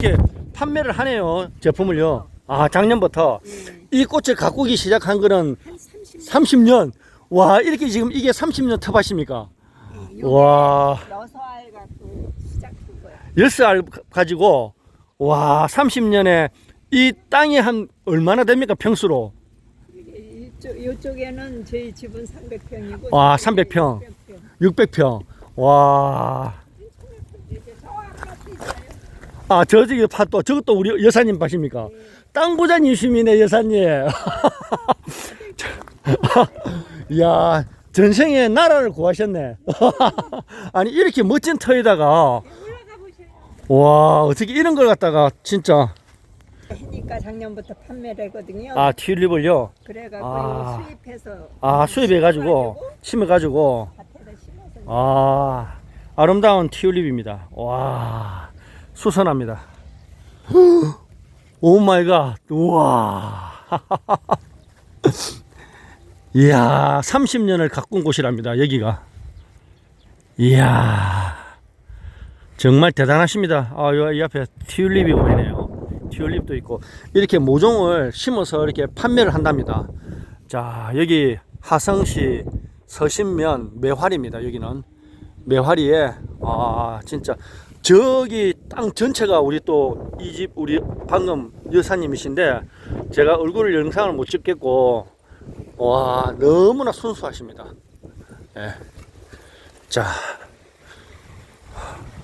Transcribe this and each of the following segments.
이렇게 판매를 하네요. 제품을요. 아, 작년부터 이 꽃을 가꾸기 시작한 거는 한 30. 30년. 와, 이렇게 지금 이게 30년 텃밭입니까? 와. 여섯 알 갖고 시작한 거야. 열쇠 알 가지고 와, 30년에 이 땅이 한 얼마나 됩니까? 평수로? 이게 이쪽 이쪽에는 저희 집은 300평이고. 와, 300평. 600평. 와. 아, 저 저기 밭도 저것도 우리 여사님 밭입니까? 땅 부자님이시네, 여사님. 야, 전생에 나라를 구하셨네. 아니, 이렇게 멋진 터에다가 보세요. 와, 어떻게 이런 걸 갖다가 진짜 해니까 작년부터 판매를 했거든요. 아, 튤립을요. 그래가지고 아. 수입해서 아, 수입해 가지고 심어 가지고 밭에다 심어서 아, 아름다운 튤립입니다. 와, 수선합니다. 오 마이 갓. 우와. 이야, 30년을 가꾼 곳이랍니다. 여기가. 이야. 정말 대단하십니다. 아, 요, 이 앞에 튤립이 보이네요. 튤립도 있고. 이렇게 모종을 심어서 이렇게 판매를 한답니다. 자, 여기 하성시 서신면 매화리입니다. 여기는. 매화리에, 아, 진짜. 저기 땅 전체가 우리 또 이 집 우리 방금 여사님이신데 제가 얼굴 영상을 못 찍겠고 와 너무나 순수하십니다. 예. 자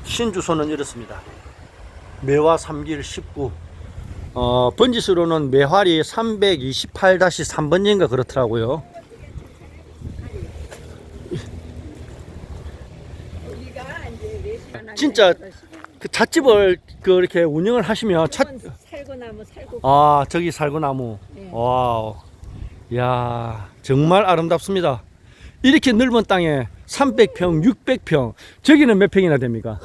신주소는 이렇습니다. 매화 3길 19 어, 번지수로는 매화리 328-3번인가 그렇더라고요. 여기가 이제 레시나 진짜 그 찻집을 그렇게 운영을 하시면 찻, 살고 나무 살고 아 저기 살구나무 네. 와우 야 정말 아름답습니다 이렇게 넓은 땅에 300평 600평 저기는 몇 평이나 됩니까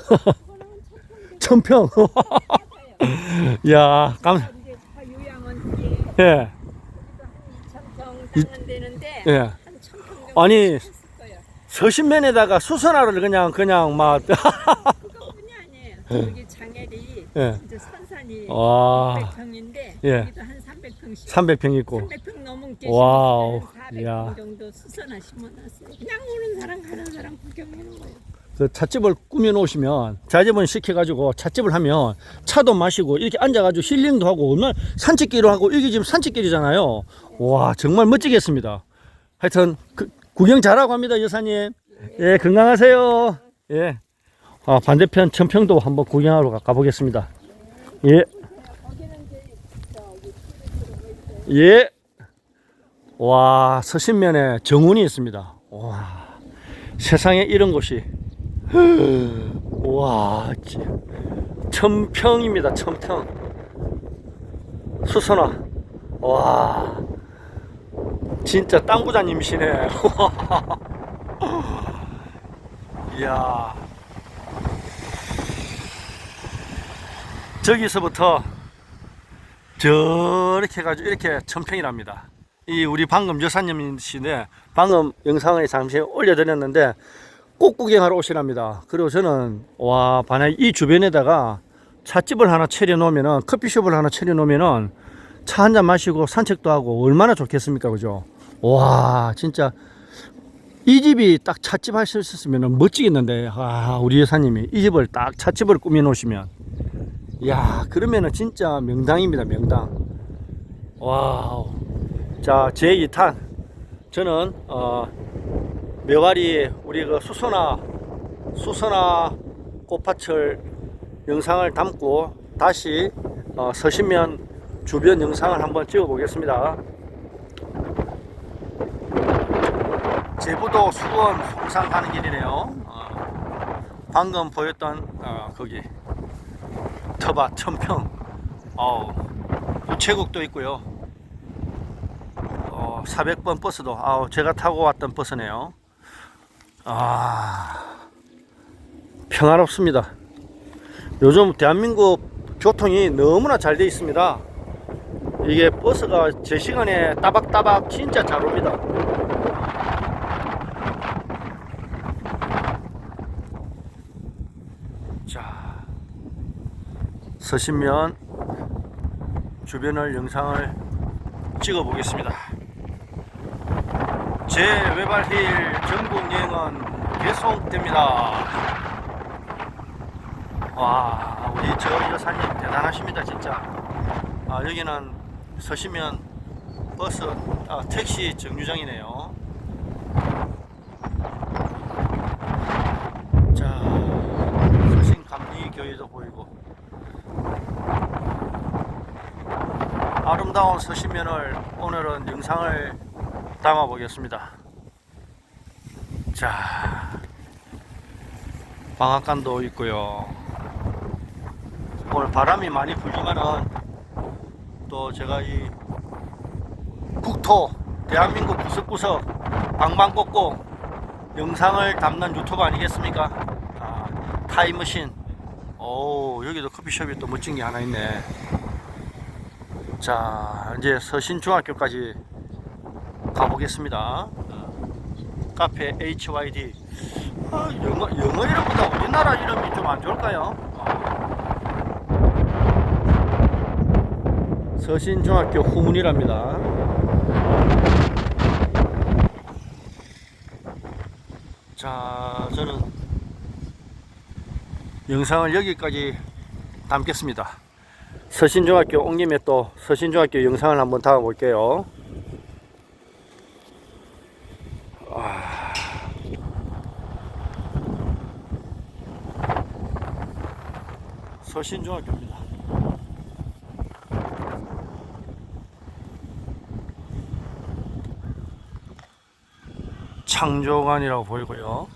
천평 야 감, 이제 저 요양원 뒤에 예, 2,000평 땅은 되는데 예. 한 1,000평 정도 아니 했을 거예요. 서신면에다가 수선화를 그냥 그냥 막 아니에요. 여기 장애리 예. 이제 산산이 와 600평인데 예. 여기도 한 300평씩 300평 있고 300평 넘게 와우. 심었어요. 야. 400평 정도 수선화 심어놨어요. 그냥 오는 사람 가는 사람 구경하는 거예요. 그 찻집을 꾸며 놓으시면 자제분 시켜가지고 찻집을 하면 차도 마시고 이렇게 앉아가지고 힐링도 하고 얼마나 산책길을 하고 이게 지금 산책길이잖아요. 와 정말 멋지겠습니다. 하여튼 그, 구경 잘하고 합니다 여사님. 예 건강하세요. 예. 아 반대편 천평도 한번 구경하러 가- 가보겠습니다. 예. 예. 와 서신면에 정운이 있습니다. 와 세상에 이런 곳이 와, 지- 천평입니다. 천평. 수선화. 와, 진짜 땅부자님이시네. 이야. 저기서부터 저렇게 해가지고 이렇게 천평이랍니다. 이 우리 방금 여사님이신데 방금 영상을 잠시 올려드렸는데 꼭 구경하러 오시랍니다. 그리고 저는 와 만약 이 주변에다가 찻집을 하나 차려 놓으면은 커피숍을 하나 차려 놓으면은 차 한 잔 마시고 산책도 하고 얼마나 좋겠습니까, 그죠? 와 진짜 이 집이 딱 찻집 할 수 있었으면 멋지겠는데 아 우리 여사님이 이 집을 딱 찻집을 꾸며 놓으시면 야 그러면은 진짜 명당입니다, 명당. 와우. 자, 제 2탄. 저는 어 매화리 우리 그 수선화 수선화 꽃밭을 영상을 담고 다시 어, 서신면 주변 영상을 한번 찍어 보겠습니다. 제부도 수원 송산 가는 길이네요. 어, 방금 보였던 어, 거기 터밭 천평 어우 우체국도 있고요. 어, 400번 버스도 아우 제가 타고 왔던 버스네요. 아 평화롭습니다. 요즘 대한민국 교통이 너무나 잘돼 있습니다. 이게 버스가 제 시간에 따박따박 진짜 잘 옵니다. 자 서신면 주변을 영상을 찍어 보겠습니다. 제 외발힐 전국 여행은 계속됩니다. 와, 우리 저 여사님 대단하십니다, 진짜. 아, 여기는 서시면 버스, 아, 택시 정류장이네요. 자, 서신 감리 교회도 보이고. 아름다운 서시면을 오늘은 영상을 담아 보겠습니다. 자, 방앗간도 있고요. 오늘 바람이 많이 불지만은 또 제가 이 국토 대한민국 구석구석 방방곡곡 영상을 담는 유튜브 아니겠습니까? 아, 타임머신. 오 여기도 커피숍이 또 멋진 게 하나 있네. 자 이제 서신중학교까지 가보겠습니다. 어, 카페 HYD. 아, 영어 영어 이름보다 우리나라 이름이 좀 안 좋을까요? 어. 서신중학교 후문이랍니다. 자, 저는 영상을 여기까지 담겠습니다. 서신중학교 온 김에 또 서신중학교 영상을 한번 담아 볼게요. 서신중학교입니다. 창조관이라고 보이고요.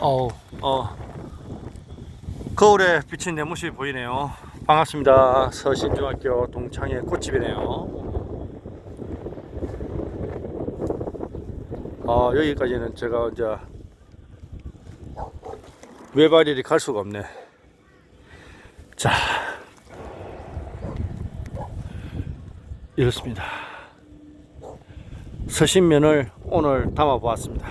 어, 어, 거울에 비친 내 모습이 보이네요. 반갑습니다. 서신중학교 동창의 꽃집이네요. 아, 여기까지는 제가 이제 외발일이 갈 수가 없네. 자, 이렇습니다. 서신면을 오늘 담아 보았습니다.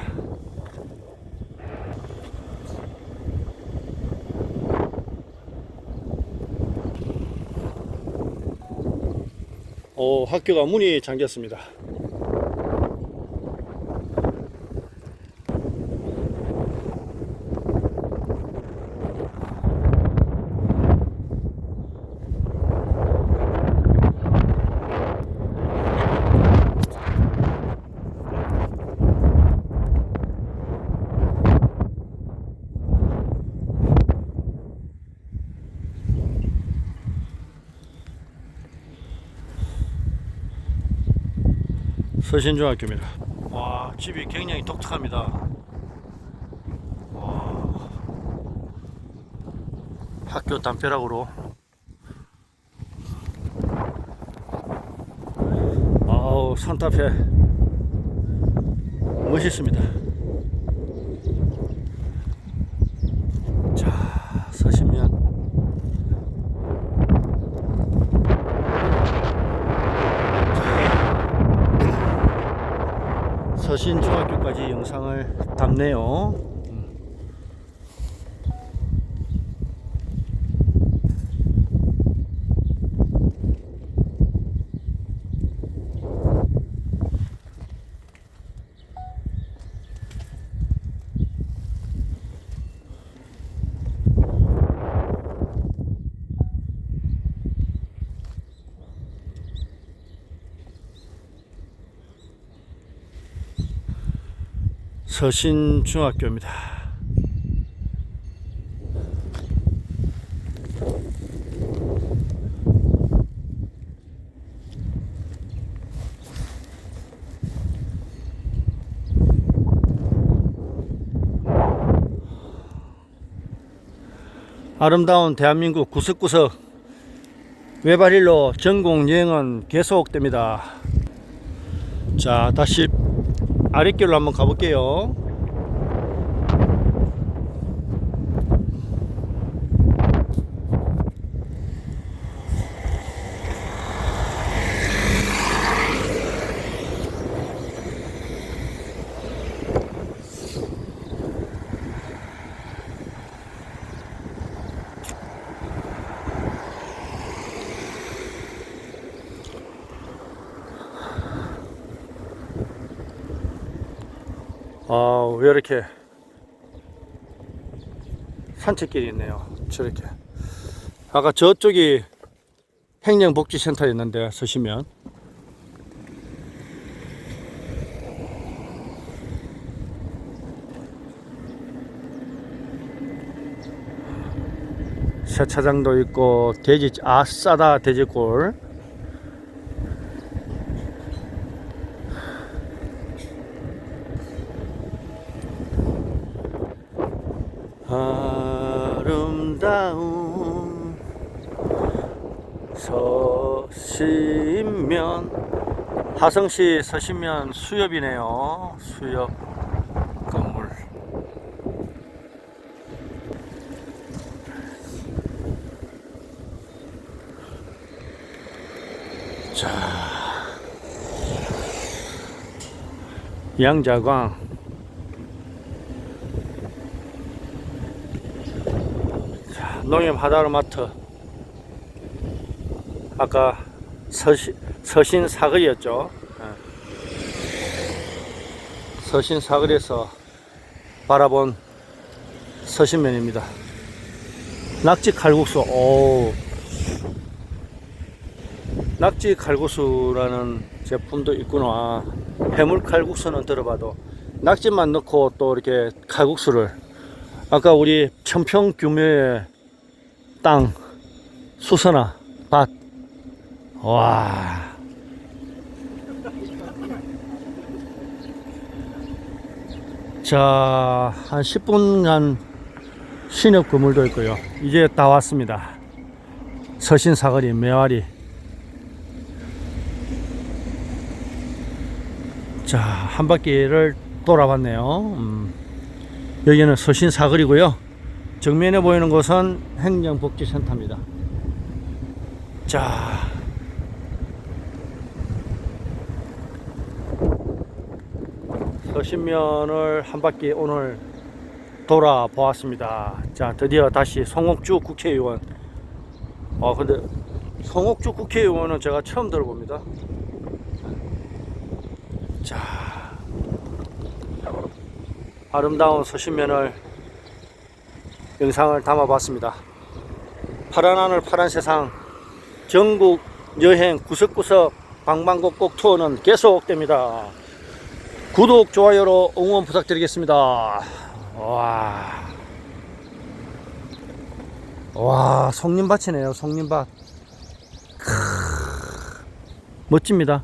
오, 학교가 문이 잠겼습니다. 서신중학교입니다. 와, 집이 굉장히 독특합니다. 와, 학교 담벼락으로. 아우, 산타페. 멋있습니다. 자, 서신면. 서신중학교까지 영상을 담네요. 서신중학교입니다. 아름다운 대한민국 구석구석 외발일로 전국 여행은 계속됩니다. 자, 다시 아랫길로 한번 가볼게요. 아, 왜 이렇게 산책길이 있네요. 저렇게. 아까 저쪽이 행정복지센터였는데 서시면 세차장도 있고 돼지 아싸다 돼지골 아름다운 서신면 하성시 서신면 수협이네요. 수협 건물. 자 양자광 자, 농협 하다르마트 아까 서시, 서신 사거리였죠 예. 서신 사거리에서 바라본 서신면입니다 낙지 칼국수 오 낙지 칼국수라는 제품도 있구나. 해물 칼국수는 들어봐도 낙지만 넣고 또 이렇게 칼국수를 아까 우리 천평 규모의 땅 수선화 밭 와. 자, 한 10분 간 신협 건물도 있고요. 이제 다 왔습니다. 서신 사거리 매화리 자, 한 바퀴를 돌아봤네요. 음, 여기는 서신 사거리고요. 정면에 보이는 곳은 행정복지센터입니다. 자, 서신면을 한 바퀴 오늘 돌아보았습니다. 자, 드디어 다시 송옥주 국회의원. 아, 근데 송옥주 국회의원은 제가 처음 들어봅니다. 자, 아름다운 서신면을 영상을 담아봤습니다. 파란 하늘 파란 세상 전국 여행 구석구석 방방곡곡 투어는 계속됩니다. 구독 좋아요로 응원 부탁드리겠습니다. 와, 와 송림밭이네요. 송림밭. 크, 멋집니다.